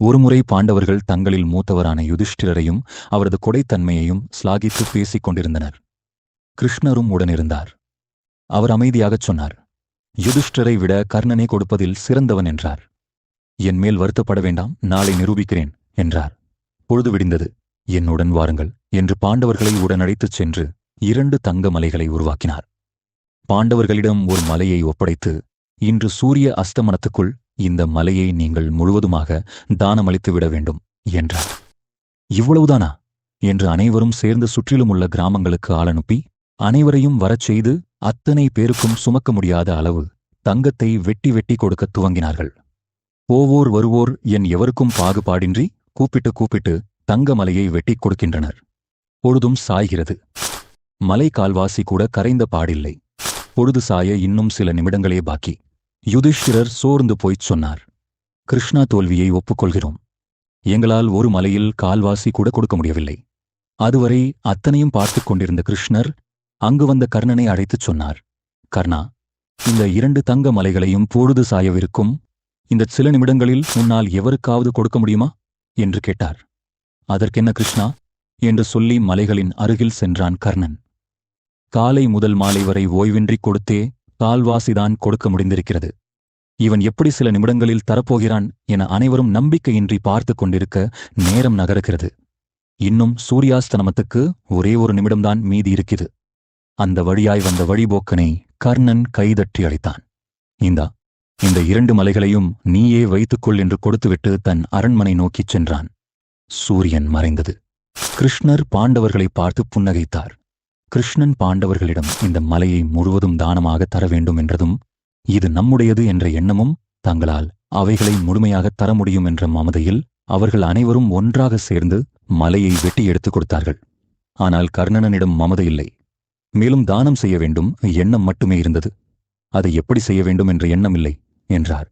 ஒருமுறை பாண்டவர்கள் தங்களில் மூத்தவரான யுதிஷ்டிரரையும் அவரது கொடைத்தன்மையையும் ஸ்லாகித்து பேசிக் கொண்டிருந்தனர். கிருஷ்ணரும் உடனிருந்தார். அவர் அமைதியாகச் சொன்னார் யுதிஷ்டரை விட கர்ணனை கொடுப்பதில் சிறந்தவன் என்றார். என் மேல் வருத்தப்பட வேண்டாம் நாளை நிரூபிக்கிறேன் என்றார். பொழுது விடிந்தது என்னுடன் வாருங்கள் என்று பாண்டவர்களை உடனடைத்துச் சென்று இரண்டு தங்க மலைகளை உருவாக்கினார். பாண்டவர்களிடம் ஒரு மலையை ஒப்படைத்து இன்று சூரிய அஸ்தமனத்துக்குள் இந்த மலையை நீங்கள் முழுவதுமாக தானமளித்து விட வேண்டும் என்றார். இவ்வளவுதானா? என்று அனைவரும் சேர்ந்து சுற்றிலும் உள்ள கிராமங்களுக்கு ஆளனுப்பி அனைவரையும் வரச் செய்து அத்தனை பேருக்கும் சுமக்க முடியாத அளவு தங்கத்தை வெட்டி வெட்டி கொடுக்கத் துவங்கினார்கள். போவோர் வருவோர் என் எவருக்கும் பாகுபாடின்றி கூப்பிட்டு கூப்பிட்டு தங்க மலையை வெட்டிக் கொடுக்கின்றனர். பொழுதும் சாய்கிறது. மலை கால்வாசி கூட கரைந்த பாடில்லை. பொழுது சாய இன்னும் சில நிமிடங்களே பாக்கி. யுதிஷ்டிரர் சோர்ந்து போய்ச் சொன்னார். கிருஷ்ணா தோல்வியை ஒப்புக்கொள்கிறோம். எங்களால் ஒரு மலையில் கால்வாசி கூட கொடுக்க முடியவில்லை. அதுவரை அத்தனையும் பார்த்துக் கொண்டிருந்த கிருஷ்ணர் அங்கு வந்த கர்ணனை அழைத்துச் சொன்னார். கர்ணா இந்த இரண்டு தங்க மலைகளையும் பொழுது சாயவிருக்கும். இந்த சில நிமிடங்களில் உன்னால் எவருக்காவது கொடுக்க முடியுமா? என்று கேட்டார். அதற்கென்ன கிருஷ்ணா? என்று சொல்லி மலைகளின் அருகில் சென்றான் கர்ணன். காலை முதல் மாலை வரை ஓய்வின்றி கொடுத்தே கால்வாசிதான் கொடுக்க முடிந்திருக்கிறது. இவன் எப்படி சில நிமிடங்களில் தரப்போகிறான் என அனைவரும் நம்பிக்கையின்றி பார்த்துக் கொண்டிருக்க நேரம் நகருகிறது. இன்னும் சூரியாஸ்தனமத்துக்கு ஒரே ஒரு நிமிடம்தான் மீதி இருக்குது அந்த வழியாய் வந்த வழிபோக்கனை கர்ணன் கைதட்டி அழைத்தான். இந்தா இந்த இரண்டு மலைகளையும் நீயே வைத்துக்கொள் என்று கொடுத்துவிட்டு தன் அரண்மனை நோக்கிச் சென்றான். சூரியன் மறைந்தது. கிருஷ்ணர் பாண்டவர்களை பார்த்து புன்னகைத்தார். கிருஷ்ணன் பாண்டவர்களிடம் இந்த மலையை முழுவதும் தானமாக தர வேண்டும் என்றதும் இது நம்முடையது என்ற எண்ணமும் தங்களால் அவைகளை முழுமையாக தர முடியும் என்ற மமதையில் அவர்கள் அனைவரும் ஒன்றாக சேர்ந்து மலையை வெட்டி எடுத்துக் கொடுத்தார்கள். ஆனால் கர்ணனனிடம் மமதை இல்லை. மேலும் தானம் செய்ய வேண்டும் எண்ணம் மட்டுமே இருந்தது. அதை எப்படி செய்ய வேண்டும் என்ற எண்ணம் இல்லை என்றார்.